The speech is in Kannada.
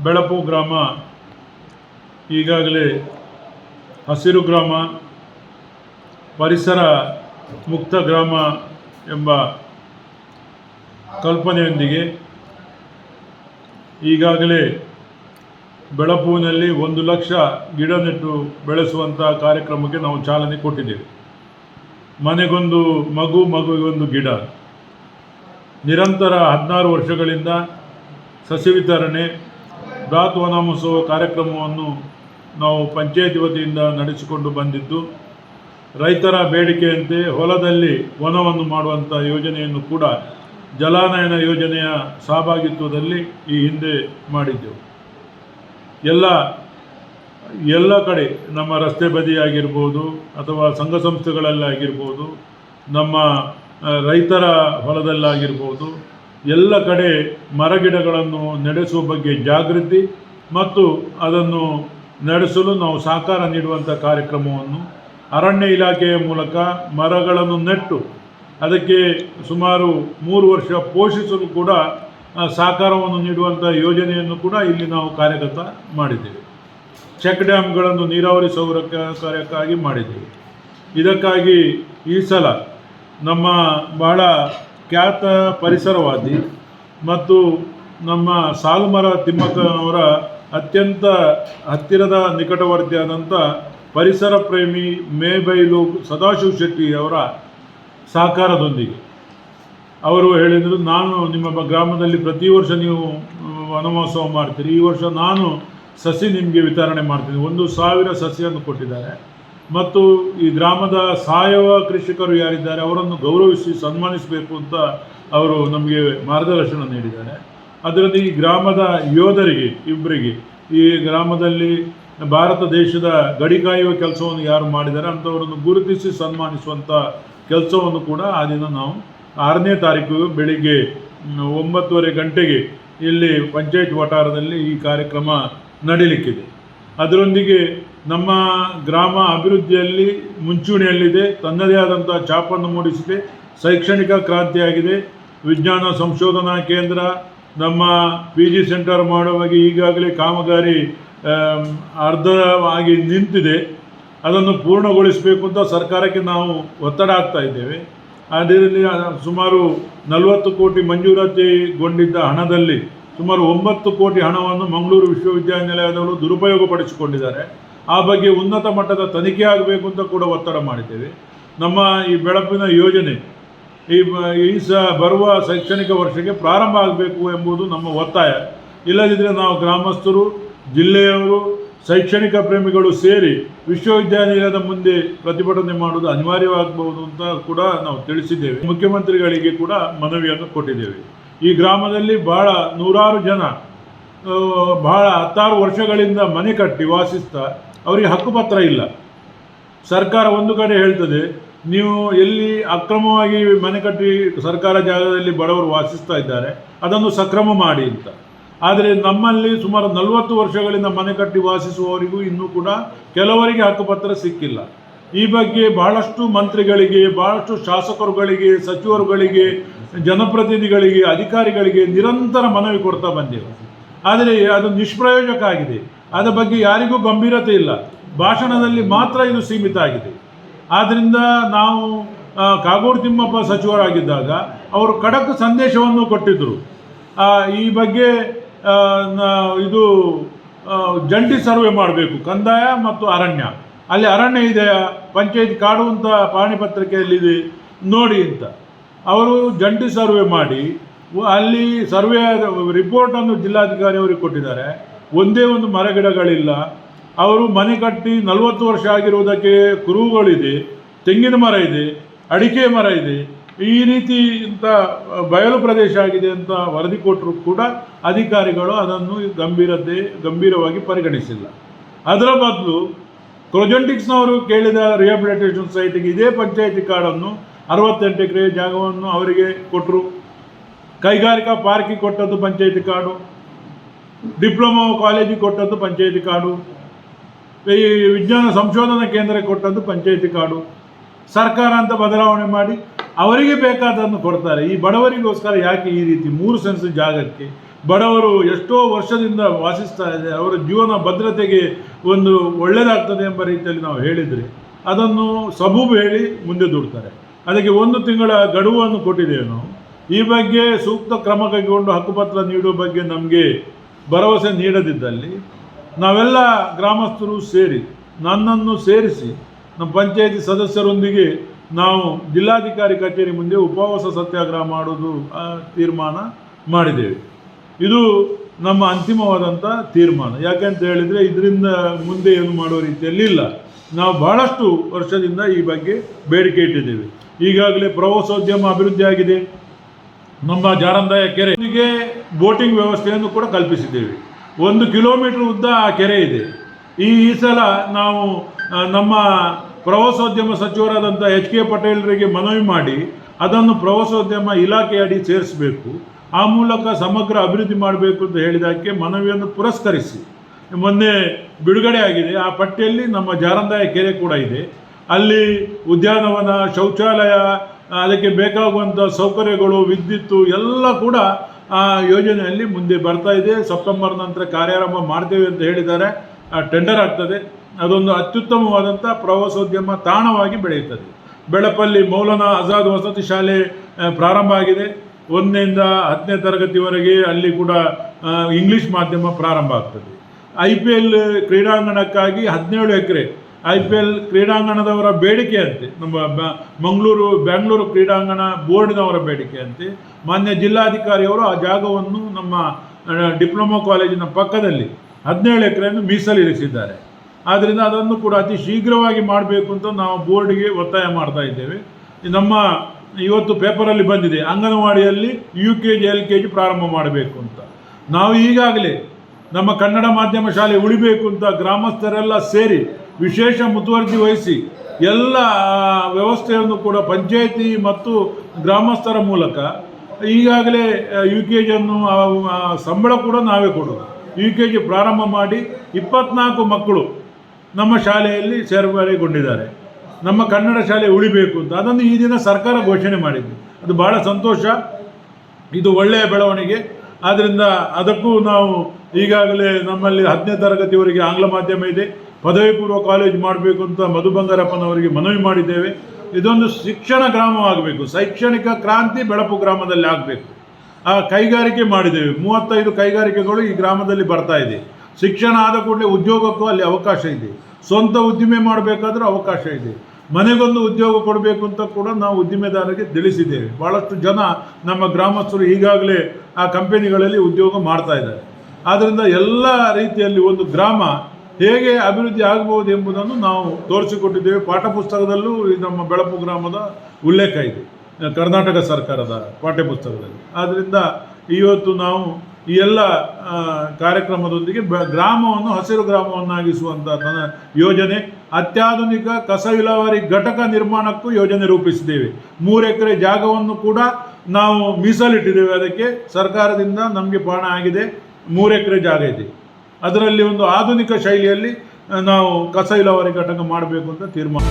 ಬೆಳಪು ಗ್ರಾಮ, ಈಗಾಗಲೇ ಹಸಿರು ಗ್ರಾಮ, ಪರಿಸರ ಮುಕ್ತ ಗ್ರಾಮ ಎಂಬ ಕಲ್ಪನೆಯೊಂದಿಗೆ ಈಗಾಗಲೇ ಬೆಳಪುವಿನಲ್ಲಿ ಒಂದು ಲಕ್ಷ ಗಿಡ ನೆಟ್ಟು ಬೆಳೆಸುವಂಥ ಕಾರ್ಯಕ್ರಮಕ್ಕೆ ನಾವು ಚಾಲನೆ ಕೊಟ್ಟಿದ್ದೇವೆ. ಮನೆಗೊಂದು ಮಗು ಮಗುವಿಗೊಂದು ಗಿಡ. ನಿರಂತರ ಹದಿನಾರು ವರ್ಷಗಳಿಂದ ಸಸಿ ವಿತರಣೆ ಬೃಹತ್ ವನಮಹೋತ್ಸವ ಕಾರ್ಯಕ್ರಮವನ್ನು ನಾವು ಪಂಚಾಯತಿ ವತಿಯಿಂದ ನಡೆಸಿಕೊಂಡು ಬಂದಿದ್ದು, ರೈತರ ಬೇಡಿಕೆಯಂತೆ ಹೊಲದಲ್ಲಿ ವನವನ್ನು ಮಾಡುವಂಥ ಯೋಜನೆಯನ್ನು ಕೂಡ ಜಲಾನಯನ ಯೋಜನೆಯ ಸಹಭಾಗಿತ್ವದಲ್ಲಿ ಈ ಹಿಂದೆ ಮಾಡಿದ್ದೆವು. ಎಲ್ಲ ಎಲ್ಲ ಕಡೆ ನಮ್ಮ ರಸ್ತೆ ಬದಿಯಾಗಿರ್ಬೋದು ಅಥವಾ ಸಂಘ ಸಂಸ್ಥೆಗಳಲ್ಲಾಗಿರ್ಬೋದು, ನಮ್ಮ ರೈತರ ಹೊಲದಲ್ಲಾಗಿರ್ಬೋದು ಎಲ್ಲ ಕಡೆ ಮರಗಿಡಗಳನ್ನು ನಡೆಸುವ ಬಗ್ಗೆ ಜಾಗೃತಿ ಮತ್ತು ಅದನ್ನು ನಡೆಸಲು ನಾವು ಸಹಕಾರ ನೀಡುವಂಥ ಕಾರ್ಯಕ್ರಮವನ್ನು ಅರಣ್ಯ ಇಲಾಖೆಯ ಮೂಲಕ ಮರಗಳನ್ನು ನೆಟ್ಟು ಅದಕ್ಕೆ ಸುಮಾರು ಮೂರು ವರ್ಷ ಪೋಷಿಸಲು ಕೂಡ ಸಹಕಾರವನ್ನು ನೀಡುವಂಥ ಯೋಜನೆಯನ್ನು ಕೂಡ ಇಲ್ಲಿ ನಾವು ಕಾರ್ಯಗತ ಮಾಡಿದ್ದೇವೆ. ಚೆಕ್ ಡ್ಯಾಮ್ಗಳನ್ನು ನೀರಾವರಿ ಸೌರಕ್ಕೆ ಕಾರ್ಯಕ್ಕಾಗಿ ಮಾಡಿದ್ದೇವೆ. ಇದಕ್ಕಾಗಿ ಈ ಸಲ ನಮ್ಮ ಬಹಳ ಖ್ಯಾತ ಪರಿಸರವಾದಿ ಮತ್ತು ನಮ್ಮ ಸಾಲುಮರ ತಿಮ್ಮಕ್ಕನವರ ಅತ್ಯಂತ ಹತ್ತಿರದ ನಿಕಟವರ್ತಿಯಾದಂಥ ಪರಿಸರ ಪ್ರೇಮಿ ಮೇಬೈಲು ಸದಾಶಿವ ಶೆಟ್ಟಿ ಅವರ ಸಹಕಾರದೊಂದಿಗೆ. ಅವರು ಹೇಳಿದರು, ನಾನು ನಿಮ್ಮ ಗ್ರಾಮದಲ್ಲಿ ಪ್ರತಿ ವರ್ಷ ನೀವು ವನಮಹೋತ್ಸವ ಮಾಡ್ತೀರಿ. ಈ ವರ್ಷ ನಾನು ಸಸಿ ನಿಮಗೆ ವಿತರಣೆ ಮಾಡ್ತೀನಿ. ಒಂದು ಸಾವಿರ ಸಸಿಯನ್ನು ಕೊಟ್ಟಿದ್ದಾರೆ. ಮತ್ತು ಈ ಗ್ರಾಮದ ಸಾವಯವ ಕೃಷಿಕರು ಯಾರಿದ್ದಾರೆ, ಅವರನ್ನು ಗೌರವಿಸಿ ಸನ್ಮಾನಿಸಬೇಕು ಅಂತ ಅವರು ನಮಗೆ ಮಾರ್ಗದರ್ಶನ ನೀಡಿದ್ದಾರೆ. ಅದರಲ್ಲಿ ಈ ಗ್ರಾಮದ ಯೋಧರಿಗೆ, ಇಬ್ಬರಿಗೆ, ಈ ಗ್ರಾಮದಲ್ಲಿ ಭಾರತ ದೇಶದ ಗಡಿ ಕಾಯುವ ಕೆಲಸವನ್ನು ಯಾರು ಮಾಡಿದ್ದಾರೆ ಅಂಥವರನ್ನು ಗುರುತಿಸಿ ಸನ್ಮಾನಿಸುವಂಥ ಕೆಲಸವನ್ನು ಕೂಡ ಆ ದಿನ ನಾವು ಆರನೇ ತಾರೀಕು ಬೆಳಿಗ್ಗೆ ಒಂಬತ್ತುವರೆ ಗಂಟೆಗೆ ಇಲ್ಲಿ ಪಂಚಾಯತ್ ವಠಾರದಲ್ಲಿ ಈ ಕಾರ್ಯಕ್ರಮ ನಡೀಲಿಕ್ಕಿದೆ. ಅದರೊಂದಿಗೆ ನಮ್ಮ ಗ್ರಾಮ ಅಭಿವೃದ್ಧಿಯಲ್ಲಿ ಮುಂಚೂಣಿಯಲ್ಲಿದೆ. ತನ್ನದೇ ಆದಂಥ ಛಾಪನ್ನು ಮೂಡಿಸಿದೆ. ಶೈಕ್ಷಣಿಕ ಕ್ರಾಂತಿಯಾಗಿದೆ. ವಿಜ್ಞಾನ ಸಂಶೋಧನಾ ಕೇಂದ್ರ, ನಮ್ಮ ಪಿ ಜಿ ಸೆಂಟರ್ ಮಾಡುವಾಗ ಈಗಾಗಲೇ ಕಾಮಗಾರಿ ಅರ್ಧವಾಗಿ ನಿಂತಿದೆ. ಅದನ್ನು ಪೂರ್ಣಗೊಳಿಸಬೇಕು ಅಂತ ಸರ್ಕಾರಕ್ಕೆ ನಾವು ಒತ್ತಡ ಆಗ್ತಾ ಇದ್ದೇವೆ. ಅದರಲ್ಲಿ ಸುಮಾರು ನಲವತ್ತು ಕೋಟಿ ಮಂಜೂರಾತಿಗೊಂಡಿದ್ದ ಹಣದಲ್ಲಿ ಸುಮಾರು ಒಂಬತ್ತು ಕೋಟಿ ಹಣವನ್ನು ಮಂಗಳೂರು ವಿಶ್ವವಿದ್ಯಾನಿಲಯದವರು ದುರುಪಯೋಗಪಡಿಸಿಕೊಂಡಿದ್ದಾರೆ. ಆ ಬಗ್ಗೆ ಉನ್ನತ ಮಟ್ಟದ ತನಿಖೆ ಆಗಬೇಕು ಅಂತ ಕೂಡ ಒತ್ತಡ ಮಾಡಿದ್ದೇವೆ. ನಮ್ಮ ಈ ಬೆಳಪಿನ ಯೋಜನೆ ಈ ಈ ಸ ಬರುವ ಶೈಕ್ಷಣಿಕ ವರ್ಷಕ್ಕೆ ಪ್ರಾರಂಭ ಆಗಬೇಕು ಎಂಬುದು ನಮ್ಮ ಒತ್ತಾಯ. ಇಲ್ಲದಿದ್ದರೆ ನಾವು ಗ್ರಾಮಸ್ಥರು, ಜಿಲ್ಲೆಯವರು, ಶೈಕ್ಷಣಿಕ ಪ್ರೇಮಿಗಳು ಸೇರಿ ವಿಶ್ವವಿದ್ಯಾನಿಲಯದ ಮುಂದೆ ಪ್ರತಿಭಟನೆ ಮಾಡುವುದು ಅನಿವಾರ್ಯವಾಗಬಹುದು ಅಂತ ಕೂಡ ನಾವು ತಿಳಿಸಿದ್ದೇವೆ. ಮುಖ್ಯಮಂತ್ರಿಗಳಿಗೆ ಕೂಡ ಮನವಿಯನ್ನು ಕೊಟ್ಟಿದ್ದೇವೆ. ಈ ಗ್ರಾಮದಲ್ಲಿ ಬಹಳ ನೂರಾರು ಜನ ಬಹಳ ಹತ್ತಾರು ವರ್ಷಗಳಿಂದ ಮನೆ ಕಟ್ಟಿ ವಾಸಿಸ್ತಾ ಅವರಿಗೆ ಹಕ್ಕುಪತ್ರ ಇಲ್ಲ. ಸರ್ಕಾರ ಒಂದು ಕಡೆ ಹೇಳ್ತದೆ, ನೀವು ಎಲ್ಲಿ ಅಕ್ರಮವಾಗಿ ಮನೆ ಕಟ್ಟಿ ಸರ್ಕಾರ ಜಾಗದಲ್ಲಿ ಬಡವರು ವಾಸಿಸ್ತಾ ಇದ್ದಾರೆ, ಅದನ್ನು ಸಕ್ರಮ ಮಾಡಿ ಅಂತ. ಆದರೆ ನಮ್ಮಲ್ಲಿ ಸುಮಾರು ನಲವತ್ತು ವರ್ಷಗಳಿಂದ ಮನೆ ಕಟ್ಟಿ ವಾಸಿಸುವವರಿಗೂ ಇನ್ನೂ ಕೂಡ ಕೆಲವರಿಗೆ ಹಕ್ಕುಪತ್ರ ಸಿಕ್ಕಿಲ್ಲ. ಈ ಬಗ್ಗೆ ಬಹಳಷ್ಟು ಮಂತ್ರಿಗಳಿಗೆ, ಬಹಳಷ್ಟು ಶಾಸಕರುಗಳಿಗೆ, ಸಚಿವರುಗಳಿಗೆ, ಜನಪ್ರತಿನಿಧಿಗಳಿಗೆ, ಅಧಿಕಾರಿಗಳಿಗೆ ನಿರಂತರ ಮನವಿ ಕೊಡ್ತಾ ಬಂದೆವು ಆದರೆ ಅದು ನಿಷ್ಪ್ರಯೋಜಕ ಆಗಿದೆ. ಅದರ ಬಗ್ಗೆ ಯಾರಿಗೂ ಗಂಭೀರತೆ ಇಲ್ಲ. ಭಾಷಣದಲ್ಲಿ ಮಾತ್ರ ಇದು ಸೀಮಿತ ಆಗಿದೆ. ಆದ್ದರಿಂದ ನಾವು ಕಾಗೋಡು ತಿಮ್ಮಪ್ಪ ಸಚಿವರಾಗಿದ್ದಾಗ ಅವರು ಖಡಕ್ ಸಂದೇಶವನ್ನು ಕೊಟ್ಟಿದ್ದರು ಈ ಬಗ್ಗೆ ಇದು ಜಂಟಿ ಸರ್ವೆ ಮಾಡಬೇಕು. ಕಂದಾಯ ಮತ್ತು ಅರಣ್ಯ. ಅಲ್ಲಿ ಅರಣ್ಯ ಇದೆ, ಪಂಚಾಯತ್ ಕಾಡು ಅಂತ ಪಾಣಿ ಪತ್ರಿಕೆಯಲ್ಲಿದೆ ನೋಡಿ ಅಂತ. ಅವರು ಜಂಟಿ ಸರ್ವೆ ಮಾಡಿ, ಅಲ್ಲಿ ಸರ್ವೆ, ರಿಪೋರ್ಟನ್ನು ಜಿಲ್ಲಾಧಿಕಾರಿಯವರಿಗೆ ಕೊಟ್ಟಿದ್ದಾರೆ. ಒಂದೇ ಒಂದು ಮರಗಿಡಗಳಿಲ್ಲ. ಅವರು ಮನೆ ಕಟ್ಟಿ ನಲವತ್ತು ವರ್ಷ ಆಗಿರುವುದಕ್ಕೆ ಕುರುಗಳಿದೆ ತೆಂಗಿನ ಮರ ಇದೆ, ಅಡಿಕೆ ಮರ ಇದೆ. ಈ ರೀತಿ ಇಂಥ ಬಯಲು ಪ್ರದೇಶ ಆಗಿದೆ ಅಂತ ವರದಿ ಕೊಟ್ಟರು ಕೂಡ ಅಧಿಕಾರಿಗಳು ಅದನ್ನು ಗಂಭೀರತೆ, ಗಂಭೀರವಾಗಿ ಪರಿಗಣಿಸಿಲ್ಲ. ಅದರ ಬದಲು ಕ್ರೊಜೆಂಟಿಕ್ಸ್ನವರು ಕೇಳಿದ ರಿಹಾಬಿಲಿಟೇಷನ್ ಸೈಟಿಗೆ ಇದೇ ಪಂಚಾಯತಿ ಕಾರ್ಡನ್ನು ಅರವತ್ತೆಂಟು ಎಕರೆ ಜಾಗವನ್ನು ಅವರಿಗೆ ಕೊಟ್ಟರು. ಕೈಗಾರಿಕಾ ಪಾರ್ಕಿಗೆ ಕೊಟ್ಟದ್ದು ಪಂಚಾಯತಿ ಕಾರ್ಡು. ಡಿಪ್ಲೊಮಾ ಕಾಲೇಜಿಗೆ ಕೊಟ್ಟದ್ದು ಪಂಚಾಯತಿ ಕಾರ್ಡು ಈ ವಿಜ್ಞಾನ ಸಂಶೋಧನಾ ಕೇಂದ್ರಕ್ಕೆ ಕೊಟ್ಟದ್ದು ಪಂಚಾಯತಿ ಕಾರ್ಡು ಸರ್ಕಾರ ಅಂತ ಬದಲಾವಣೆ ಮಾಡಿ ಅವರಿಗೆ ಬೇಕಾದನ್ನು ಕೊಡ್ತಾರೆ. ಈ ಬಡವರಿಗೋಸ್ಕರ ಯಾಕೆ ಈ ರೀತಿ ಮೂರು ಸೆನ್ಸ್ ಜಾಗಕ್ಕೆ? ಬಡವರು ಎಷ್ಟೋ ವರ್ಷದಿಂದ ವಾಸಿಸ್ತಾ ಇದೆ ಅವರ ಜೀವನ ಭದ್ರತೆಗೆ ಒಂದು ಒಳ್ಳೆಯದಾಗ್ತದೆ ಎಂಬ ರೀತಿಯಲ್ಲಿ ನಾವು ಹೇಳಿದರೆ ಅದನ್ನು ಸಬೂಬು ಹೇಳಿ ಮುಂದೆ ದೂಡ್ತಾರೆ. ಅದಕ್ಕೆ ಒಂದು ತಿಂಗಳ ಗಡುವನ್ನು ಕೊಟ್ಟಿದ್ದೇವೆ ನಾವು ಈ ಬಗ್ಗೆ ಸೂಕ್ತ ಕ್ರಮ ಕೈಗೊಂಡು ಹಕ್ಕುಪತ್ರ ನೀಡುವ ಬಗ್ಗೆ ನಮಗೆ ಭರವಸೆ ನೀಡದಿದ್ದಲ್ಲಿ ನಾವೆಲ್ಲ ಗ್ರಾಮಸ್ಥರು ಸೇರಿ ನನ್ನನ್ನು ಸೇರಿಸಿ ನಮ್ಮ ಪಂಚಾಯಿತಿ ಸದಸ್ಯರೊಂದಿಗೆ ನಾವು ಜಿಲ್ಲಾಧಿಕಾರಿ ಕಚೇರಿ ಮುಂದೆ ಉಪವಾಸ ಸತ್ಯಾಗ್ರಹ ಮಾಡುವುದು ಆ, ತೀರ್ಮಾನ ಮಾಡಿದ್ದೇವೆ. ಇದು ನಮ್ಮ ಅಂತಿಮವಾದಂಥ ತೀರ್ಮಾನ. ಯಾಕೆಂತ ಹೇಳಿದರೆ ಇದರಿಂದ ಮುಂದೆ ಏನು ಮಾಡುವ ರೀತಿಯಲ್ಲಿ ಇಲ್ಲ. ನಾವು ಬಹಳಷ್ಟು ವರ್ಷದಿಂದ ಈ ಬಗ್ಗೆ ಬೇಡಿಕೆ ಇಟ್ಟಿದ್ದೇವೆ. ಈಗಾಗಲೇ ಪ್ರವಾಸೋದ್ಯಮ ಅಭಿವೃದ್ಧಿ ಆಗಿದೆ. ನಮ್ಮ ಜಾರಂದಾಯ ಕೆರೆಗೆ ಬೋಟಿಂಗ್ ವ್ಯವಸ್ಥೆಯನ್ನು ಕೂಡ ಕಲ್ಪಿಸಿದ್ದೇವೆ. ಒಂದು ಕಿಲೋಮೀಟರ್ ಉದ್ದ ಆ ಕೆರೆ ಇದೆ. ಈ ಈ ಸಲ ನಾವು ನಮ್ಮ ಪ್ರವಾಸೋದ್ಯಮ ಸಚಿವರಾದಂಥ ಎಚ್ ಕೆ ಪಟೇಲರಿಗೆ ಮನವಿ ಮಾಡಿ ಅದನ್ನು ಪ್ರವಾಸೋದ್ಯಮ ಇಲಾಖೆಯಡಿ ಸೇರಿಸಬೇಕು. ಆ ಮೂಲಕ ಸಮಗ್ರ ಅಭಿವೃದ್ಧಿ ಮಾಡಬೇಕು ಅಂತ ಹೇಳಿದ್ದಕ್ಕೆ ಮನವಿಯನ್ನು ಪುರಸ್ಕರಿಸಿ. ಮೊನ್ನೆ ಬಿಡುಗಡೆ ಆಗಿದೆ. ಆ ಪಟ್ಟಿಯಲ್ಲಿ ನಮ್ಮ ಜಾರಂದಾಯ ಕೆರೆ ಕೂಡ ಇದೆ. ಅಲ್ಲಿ ಉದ್ಯಾನವನ, ಶೌಚಾಲಯ ಅದಕ್ಕೆ ಬೇಕಾಗುವಂಥ ಸೌಕರ್ಯಗಳು, ವಿದ್ಯುತ್ತು ಎಲ್ಲ ಕೂಡ ಆ ಯೋಜನೆಯಲ್ಲಿ ಮುಂದೆ ಬರ್ತಾ ಇದೆ. ಸೆಪ್ಟೆಂಬರ್ ನಂತರ ಕಾರ್ಯಾರಂಭ ಮಾಡ್ತೇವೆ ಅಂತ ಹೇಳಿದ್ದಾರೆ. ಟೆಂಡರ್ ಆಗ್ತದೆ. ಅದೊಂದು ಅತ್ಯುತ್ತಮವಾದಂಥ ಪ್ರವಾಸೋದ್ಯಮ ತಾಣವಾಗಿ ಬೆಳೆಯುತ್ತದೆ. ಬೆಳಪಲ್ಲಿ ಮೌಲಾನಾ ಆಜಾದ್ ವಸತಿ ಶಾಲೆ ಪ್ರಾರಂಭ ಆಗಿದೆ. ಒಂದರಿಂದ ಹತ್ತನೇ ತರಗತಿವರೆಗೆ ಅಲ್ಲಿ ಕೂಡ ಇಂಗ್ಲಿಷ್ ಮಾಧ್ಯಮ ಪ್ರಾರಂಭ ಆಗ್ತದೆ. ಐ ಪಿ ಎಲ್ ಕ್ರೀಡಾಂಗಣಕ್ಕಾಗಿ ಹದಿನೇಳು ಎಕರೆ ಐ ಪಿ ಎಲ್ ಕ್ರೀಡಾಂಗಣದವರ ಬೇಡಿಕೆಯಂತೆ ನಮ್ಮ ಮಂಗಳೂರು ಬೆಂಗಳೂರು ಕ್ರೀಡಾಂಗಣ ಬೋರ್ಡ್ನವರ ಬೇಡಿಕೆಯಂತೆ ಮಾನ್ಯ ಜಿಲ್ಲಾಧಿಕಾರಿಯವರು ಆ ಜಾಗವನ್ನು ನಮ್ಮ ಡಿಪ್ಲೊಮಾ ಕಾಲೇಜಿನ ಪಕ್ಕದಲ್ಲಿ ಹದಿನೇಳು ಎಕರೆಯನ್ನು ಮೀಸಲಿರಿಸಿದ್ದಾರೆ. ಆದ್ದರಿಂದ ಅದನ್ನು ಕೂಡ ಅತಿ ಶೀಘ್ರವಾಗಿ ಮಾಡಬೇಕು ಅಂತ ನಾವು ಬೋರ್ಡ್ಗೆ ಒತ್ತಾಯ ಮಾಡ್ತಾ ಇದ್ದೇವೆ. ನಮ್ಮ ಇವತ್ತು ಪೇಪರಲ್ಲಿ ಬಂದಿದೆ, ಅಂಗನವಾಡಿಯಲ್ಲಿ U K G L K G ಪ್ರಾರಂಭ ಮಾಡಬೇಕು ಅಂತ. ನಾವು ಈಗಾಗಲೇ ನಮ್ಮ ಕನ್ನಡ ಮಾಧ್ಯಮ ಶಾಲೆ ಉಳಿಬೇಕು ಅಂತ ಗ್ರಾಮಸ್ಥರೆಲ್ಲ ಸೇರಿ ವಿಶೇಷ ಮುತುವರ್ಜಿ ವಹಿಸಿ ಎಲ್ಲ ವ್ಯವಸ್ಥೆಯನ್ನು ಕೂಡ ಪಂಚಾಯಿತಿ ಮತ್ತು ಗ್ರಾಮಸ್ಥರ ಮೂಲಕ ಈಗಾಗಲೇ ಯು ಕೆ ಜಿಯನ್ನು ಸಂಬಳ ಕೂಡ ನಾವೇ ಕೊಡೋದು. ಯು ಕೆ ಜಿ ಪ್ರಾರಂಭ ಮಾಡಿ ಇಪ್ಪತ್ನಾಲ್ಕು ಮಕ್ಕಳು ನಮ್ಮ ಶಾಲೆಯಲ್ಲಿ ಸೇರ್ಪಡೆಗೊಂಡಿದ್ದಾರೆ. ನಮ್ಮ ಕನ್ನಡ ಶಾಲೆ ಉಳಿಬೇಕು ಅಂತ. ಅದನ್ನು ಈ ದಿನ ಸರ್ಕಾರ ಘೋಷಣೆ ಮಾಡಿದ್ದು. ಅದು ಭಾಳ ಸಂತೋಷ. ಇದು ಒಳ್ಳೆಯ ಬೆಳವಣಿಗೆ. ಆದ್ದರಿಂದ ಅದಕ್ಕೂ ನಾವು ಈಗಾಗಲೇ ನಮ್ಮಲ್ಲಿ ಹತ್ತನೇ ತರಗತಿವರೆಗೆ ಆಂಗ್ಲ ಮಾಧ್ಯಮ ಇದೆ. ಪದವಿ ಪೂರ್ವ ಕಾಲೇಜ್ ಮಾಡಬೇಕು ಅಂತ ಮಧು ಬಂಗಾರಪ್ಪನವರಿಗೆ ಮನವಿ ಮಾಡಿದ್ದೇವೆ. ಇದೊಂದು ಶಿಕ್ಷಣ ಗ್ರಾಮವಾಗಬೇಕು ಶೈಕ್ಷಣಿಕ ಕ್ರಾಂತಿ ಬೆಳಪು ಗ್ರಾಮದಲ್ಲಿ ಆಗಬೇಕು. ಆ ಕೈಗಾರಿಕೆ ಮಾಡಿದ್ದೇವೆ. ಮೂವತ್ತೈದು ಕೈಗಾರಿಕೆಗಳು ಈ ಗ್ರಾಮದಲ್ಲಿ ಬರ್ತಾ ಇದೆ. ಶಿಕ್ಷಣ ಆದ ಕೂಡಲೇ ಉದ್ಯೋಗಕ್ಕೂ ಅಲ್ಲಿ ಅವಕಾಶ ಇದೆ. ಸ್ವಂತ ಉದ್ದಿಮೆ ಮಾಡಬೇಕಾದ್ರೂ ಅವಕಾಶ ಇದೆ. ಮನೆಗೊಂದು ಉದ್ಯೋಗ ಕೊಡಬೇಕು ಅಂತ ಕೂಡ ನಾವು ಉದ್ದಿಮೆದಾರರಿಗೆ ತಿಳಿಸಿದ್ದೇವೆ. ಭಾಳಷ್ಟು ಜನ ನಮ್ಮ ಗ್ರಾಮಸ್ಥರು ಈಗಾಗಲೇ ಆ ಕಂಪನಿಗಳಲ್ಲಿ ಉದ್ಯೋಗ ಮಾಡ್ತಾ ಇದ್ದಾರೆ. ಆದ್ದರಿಂದ ಎಲ್ಲ ರೀತಿಯಲ್ಲಿ ಒಂದು ಗ್ರಾಮ ಹೇಗೆ ಅಭಿವೃದ್ಧಿ ಆಗಬಹುದು ಎಂಬುದನ್ನು ನಾವು ತೋರಿಸಿಕೊಟ್ಟಿದ್ದೇವೆ. ಪಾಠ ಪುಸ್ತಕದಲ್ಲೂ ಈ ನಮ್ಮ ಬೆಳಪು ಗ್ರಾಮದ ಉಲ್ಲೇಖ ಇದೆ. ಕರ್ನಾಟಕ ಸರ್ಕಾರದ ಪಾಠ್ಯಪುಸ್ತಕದಲ್ಲಿ. ಆದ್ದರಿಂದ ಇವತ್ತು ನಾವು ಈ ಎಲ್ಲ ಕಾರ್ಯಕ್ರಮದೊಂದಿಗೆ ಬ, ಗ್ರಾಮವನ್ನು ಹಸಿರು ಗ್ರಾಮವನ್ನಾಗಿಸುವಂಥ ಯೋಜನೆ ಅತ್ಯಾಧುನಿಕ ಕಸ ವಿಲೇವಾರಿ ಘಟಕ ನಿರ್ಮಾಣಕ್ಕೂ ಯೋಜನೆ ರೂಪಿಸಿದ್ದೇವೆ. ಮೂರು ಎಕರೆ ಜಾಗವನ್ನು ಕೂಡ ನಾವು ಮೀಸಲಿಟ್ಟಿದ್ದೇವೆ. ಅದಕ್ಕೆ ಸರ್ಕಾರದಿಂದ ನಮಗೆ ಪಾಣ ಆಗಿದೆ. ಮೂರು ಎಕರೆ ಜಾಗ ಇದೆ. ಅದರಲ್ಲಿ ಒಂದು ಆಧುನಿಕ ಶೈಲಿಯಲ್ಲಿ ನಾವು ಕಸ ಇಲಾವರಿ ಘಟಕ ಮಾಡಬೇಕು ಅಂತ ತೀರ್ಮಾನ.